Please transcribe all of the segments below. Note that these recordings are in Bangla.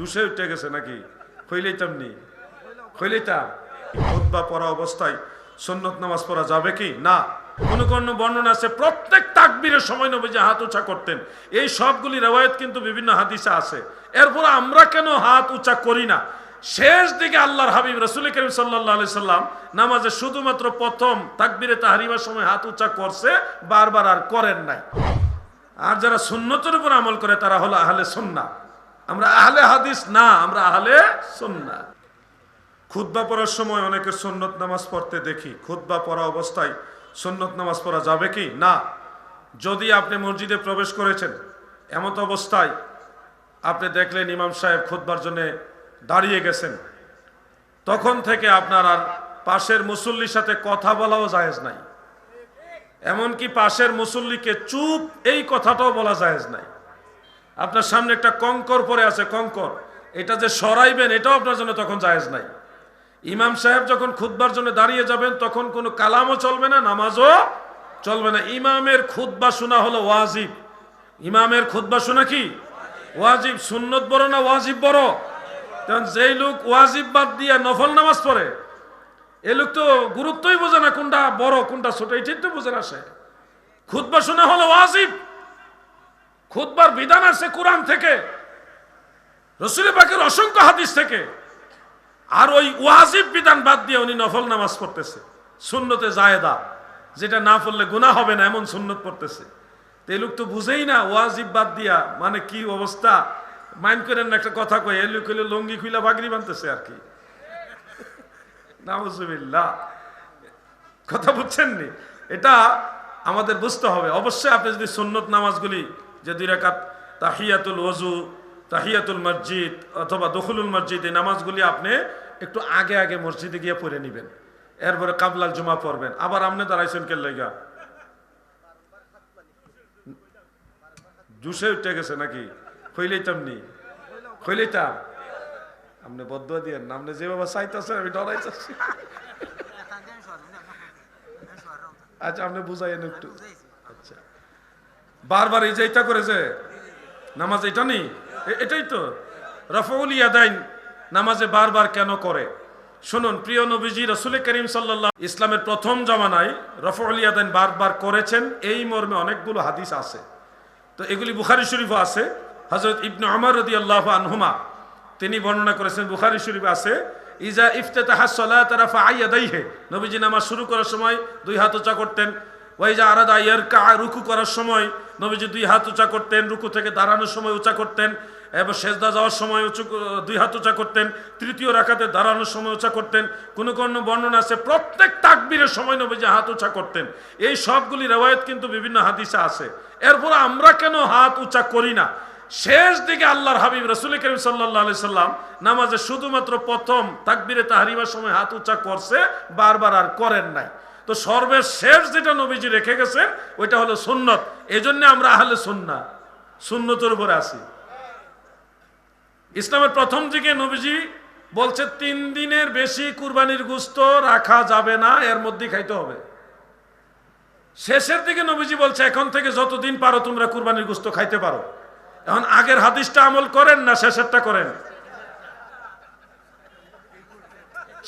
জুসে উঠে গেছে নাকি? হইলেইতাম নি। হইলেইতাম খুতবা পড়া অবস্থায় সুন্নত নামাজ পড়া যাবে কি? না। কোন কোন বর্ণনা আছে, প্রত্যেক তাকবীরের সময় নবী যে হাত উঁচা করতেন। এই সবগুলি রেওয়ায়ত কিন্তু বিভিন্ন হাদিসে আছে। এরপর আমরা কেন হাত উঁচা করি না? শেষ দিকে আল্লাহর হাবিব রসুল করিম সাল্লাহ সাল্লাম নামাজে শুধুমাত্র প্রথম তাকবীরে তাহারিমার সময় হাত উঁচা করছে, বারবার আর করেন নাই। আর যারা সুন্নতের উপর আমল করে, তারা হলো আহলে সুন্না আমরা আহলে হাদিস না, আমরা আহলে সুন্না খুতবা পড়ার সময় অনেকে সুন্নত নামাজ পড়তে দেখি। খুতবা পড়া অবস্থায় সুন্নত নামাজ পড়া যাবে কি? না। যদি আপনি মসজিদে প্রবেশ করেছেন, এমত অবস্থায় আপনি দেখলেন ইমাম সাহেব খুতবার জন্য দাঁড়িয়ে গেছেন। তখন থেকে আপনার আর পাশের মুসল্লির সাথে কথা বলাও জায়েজ নাই। এমনকি পাশের মুসল্লিকে চুপ এই কথাটাও বলা জায়েজ নাই। আপনার সামনে একটা কঙ্কর পরে আছে, কঙ্কর। এটা যে সরাইবেন, এটাও আপনার জন্য তখন জায়েজ নাই। ইমাম সাহেব যখন খুতবার জন্য দাঁড়িয়ে যাবেন, তখন কোনো কালামও চলবে না, নামাজও চলবে না। ইমামের খুতবা শোনা হলো ওয়াজিব। ইমামের খুতবা শোনা কি? ওয়াজিব। সুন্নত বড় না ওয়াজিব বড়? তখন যেই লোক ওয়াজিব বাদ দিয়া নফল নামাজ পড়ে, এ লোক তো গুরুত্বই বোঝে না কোনটা বড়, কোনটা ছোট, এটাই তো বোঝে না সে খুতবা শোনা হলো ওয়াজিব। খুতবার বিধান আছে কোরআন থেকে, রসুল পাকের অসংখ্য হাদিস থেকে। আর ওই ওয়াজিব বিধান বাদ দিয়ে উনি নফল নামাজ পড়তেছে, সুন্নতে জায়েদা যেটা না পড়লে গুনাহ হবে না, এমন সুন্নত পড়তেছে। তো এই লোক তো বুঝেই না, ওয়াজিব বাদ দিয়া মানে কি অবস্থা? মাইন্ড করেন না, একটা কথা কয় এই লোক হইলে লঙ্গি খুইলা বাগরি বানতেছে আর কি। নাউজুবিল্লাহ। কথা বুঝছেন নি এটা আমাদের বুঝতে হবে। অবশ্যই আপনি যদি সুন্নত নামাজগুলি যে দুই রাকাত তাহিয়াতুল ওজু তাহিয়াতুল মসজিদ অথবা দখলুল মসজিদ এই নামাজগুলি আপনি একটু আগে আগে মসজিদে গিয়ে পড়ে নেবেন এরপরে কাবলাল জমা পড়বেন আবার আপনি দাঁড়াইছেন কে লেগা জুসে উঠে গেছে নাকি হইলেইতাম নি হইলেইতাম আপনি বদ্ধ দিয়ে আপনি যেভাবে চাইতেছেন আমি ডরাইতেছি আচ্ছা আপনি বুঝাইয়েন একটু আচ্ছা বারবার এই যে এটা করেছে নামাজ এটা নেই? এটাই তো। রফউল ইয়াদাইন নামাজে বারবার কেন করে? শুনুন, প্রিয় নবীজি, রসুল করিম সাল্লাল্লাহ ইসলামের প্রথম জমানায় রফউল ইয়াদাইন বারবার করেছেন। এই মর্মে অনেকগুলো হাদিস আছে। তো এগুলি বুখারি শরীফও আছে। হজরত ইবনে আমর রদি আল্লাহ আনহুমা, তিনি বর্ণনা করেছেন, বুখারি শরীফ আছে, ইজা ইফতেতাহা সলাত রাফা আইয়াদাইহে নবীজি নামাজ শুরু করার সময় দুই হাত উঁচা করতেন। ওয়াইজা আরাদা ইয়ারকা রুকু করার সময় নবীজি দুই হাত উঁচা করতেন, রুকু থেকে দাঁড়ানোর সময় উঁচা করতেন এবং সেজদা যাওয়ার সময় উঁচু, দুই হাত উঁচা করতেন, তৃতীয় রাখাতে দাঁড়ানোর সময় উঁচা করতেন, কোনো কোনো বর্ণনা আছে, প্রত্যেক তাকবীরের সময় নবীজি হাত উঁচা করতেন। এই সবগুলি রেওয়ায়ত কিন্তু বিভিন্ন হাদিসে আছে। এরপর আমরা কেন হাত উঁচা করি না? শেষ দিকে আল্লাহর হাবিব রসুল করিম সাল্লাহ সাল্লাম নামাজে শুধুমাত্র প্রথম তাকবীরে তাহারিমার সময় হাত উঁচা করছে, বারবার আর করেন নাই। তো সর্বশেষ যেটা নবীজি রেখে গেছেন, ওইটা হলো সুন্নত। এই জন্য আমরা আহলে সুন্না, সুন্নতের উপরে আসি ইসলামের প্রথম দিকে নবীজি বলছে, তিন দিনের বেশি কুরবানির গুস্ত রাখা যাবে না, এর মধ্যেই খাইতে হবে। শেষের দিকে নবীজি বলছে, এখন থেকে যতদিন পারো তোমরা কুরবানির গুস্ত খাইতে পারো। এখন আগের হাদিসটা আমল করেন না শেষেরটা করেন?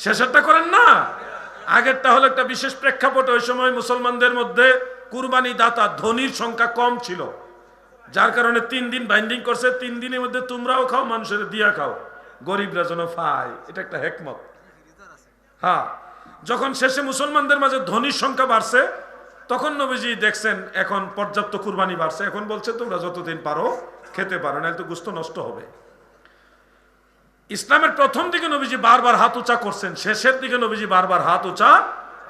শেষেরটা করেন না? আগেরটা হলো একটা বিশেষ প্রেক্ষাপট, ওই সময় মুসলমানদের মধ্যে কুরবানি দাতা ধনির সংখ্যা কম ছিল। যার কারণে তিন দিন বাইন্ডিং করছে, তিন দিনের মধ্যে তোমরাও খাও, মানুষের দিয়া খাও। গরিবরা যেন ফাই এটা একটা হেকমত। হ্যাঁ যখন শেষে মুসলমানদের মাঝে ধনির সংখ্যা বাড়ছে, তখন নবীজি দেখছেন, এখন পর্যাপ্ত কুরবানি বাড়ছে। এখন বলছে, তোমরা যতদিন পারো খেতে পারো না তো গুস্ত নষ্ট হবে। ইসলামের প্রথম দিকে নবীজি বারবার হাত উঁচা করছেন, শেষের দিকে নবীজি বারবার হাত উঁচা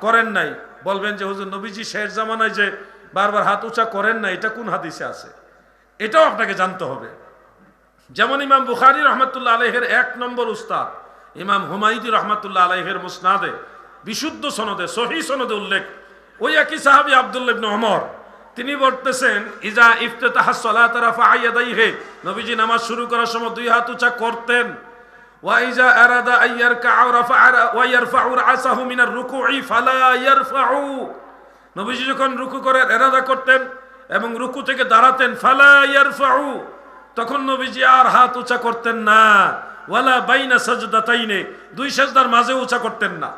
করেন নাই। বলবেন যে, হুজুর, নবীজি শেষ জামানায় যে বারবার হাত উঁচা করেন না এটা কোন হাদিসে আছে? এটাও আপনাকে জানতে হবে। যেমন ইমাম বুখারি রহমতুল্লাহ আলহের এক নম্বর উস্তাদ, ইমাম হুমায়ুদি রহমতুল্লাহ আলহের মুসনাদে বিশুদ্ধ সনদে, সহি সনদে উল্লেখ, ওই একই সাহাবি আবদুল্লাহ ইবনে ওমর, তিনি বলতেছেন, ইজা ইফতে ইফতেতাহ সালাত রাফা আইয়াদাইহে নবীজি নামাজ শুরু করার সময় দুই হাত উঁচা করতেন। ওয়াইজা আরাদা আইয়ারকা রাফা ওয়াইয়ারফাউ রাসাহু মিনার রুকুই ফালা ইয়ারফাউ নবীজি যখন রুকু করার এরাদা করতেন এবং রুকু থেকে দাঁড়াতেন, ফালা ইয়ারফাউ তখন নবীজি আর হাত উঁচা করতেন না। ওয়ালা বাইনা সাজদাতাইনে, দুই সাজদার মাঝে উঁচা করতেন না।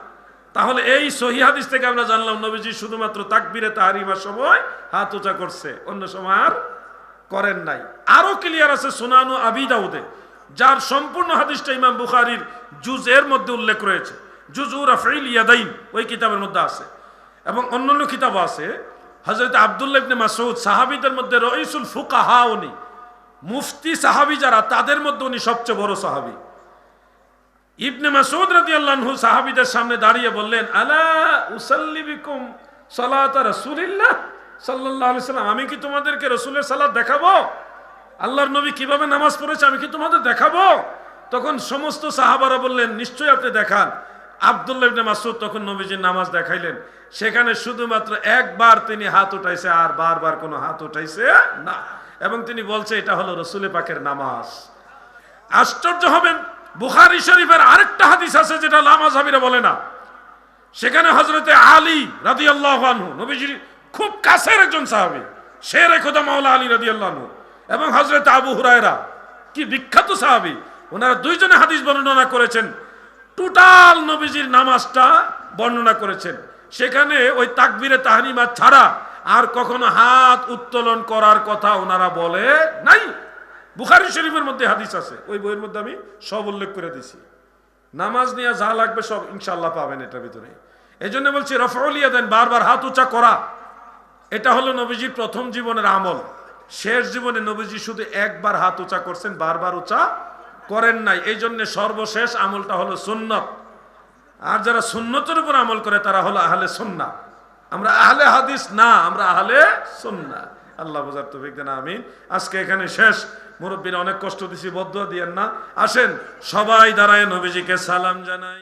তাহলে এই সহি হাদিস থেকে আমরা জানলাম, নবীজি শুধুমাত্র তাকবিরে তাহারিমার সময় হাত উঁচা করছে, অন্য সময় আর করেন নাই। আরও ক্লিয়ার আছে সুনানু আবি দাউদে। যার সম্পূর্ণ হাদিসটা ইমাম বুখারীর জুজ এর মধ্যে উল্লেখ রয়েছে। জুজু রাফিল ইয়াদাইন, ওই কিতাবের মধ্যে আছে। এবং অন্যান্য কিতাব আছে। হজরত আবদুল্লাহ ইবনে মাসউদ সাহাবীদের মধ্যে রইসুল ফুকাহা উনি। মুফতি সাহাবী যারা, তাদের মধ্যে উনি সবচেয়ে বড় সাহাবী। ইবনে মাসউদ রাদিয়াল্লাহু সাহাবীদের সামনে দাঁড়িয়ে বললেন, আলা উসাল্লি বিকুম সালাত রাসূলিল্লাহ সাল্লাল্লাহু আলাইহি সাল্লাম আমি কি তোমাদেরকে রাসূলের সালাত দেখাবো? আল্লাহর নবী কীভাবে নামাজ পড়েছে আমি কি তোমাদের দেখাবো? তখন সমস্ত সাহাবারা বললেন, নিশ্চয়ই আপনি দেখান। আবদুল্লাহ মাসউদ তখন নবীজির নামাজ দেখাইলেন। সেখানে শুধুমাত্র একবার তিনি হাত উঠাইছে আর বারবার কোনো হাত উঠাইছে না। এবং তিনি বলছে, এটা হলো রসুলে পাকের নামাজ। আশ্চর্য হবেন, বুখারী শরীফের আরেকটা হাদিস আছে যেটা লামা সাবিরা বলে না। সেখানে হজরতে আলী রাদি আল্লাহ নবীজির খুব কাছের একজন সাহাবি শের খোদা মাওলা আলী রাদি আল্লাহ এবং হজরত আবু হুরায়রা, কি বিখ্যাত সাহাবি, ওনারা দুইজনে হাদিস বর্ণনা করেছেন। টোটাল নবীজির নামাজটা বর্ণনা করেছেন। সেখানে ওই তাকবিরে তাহারিমা ছাড়া আর কখনো হাত উত্তোলন করার কথা ওনারা বলে নাই। বুখারি শরীফের মধ্যে হাদিস আছে, ওই বইয়ের মধ্যে আমি সব উল্লেখ করে দিছি নামাজ নিয়ে যা লাগবে সব ইনশাল্লাহ পাবেন এটার ভিতরে। এই জন্য বলছি রফলিয়া দেন বারবার হাত উঁচা করা, এটা হলো নবীজির প্রথম জীবনের আমল। শেষ জীবনে নবীজি শুধু একবার হাত উঁচা করছেন, বারবার উঁচা করেন নাই। এই জন্য সর্বশেষ আমলটা হলো সুন্নত। আর যারা সুন্নতের উপর আমল করে, তারা হলো আহলে সুন্না আমরা আহলে হাদিস না, আমরা আহলে সুন্না আল্লাহ বোঝার তো বিজ্ঞান আমিন। আজকে এখানে শেষ। মুরব্বীরা অনেক কষ্ট দিছি বদ্ধ দিয়েন না। আসেন, সবাই দাঁড়ায় নবীজিকে সালাম জানাই।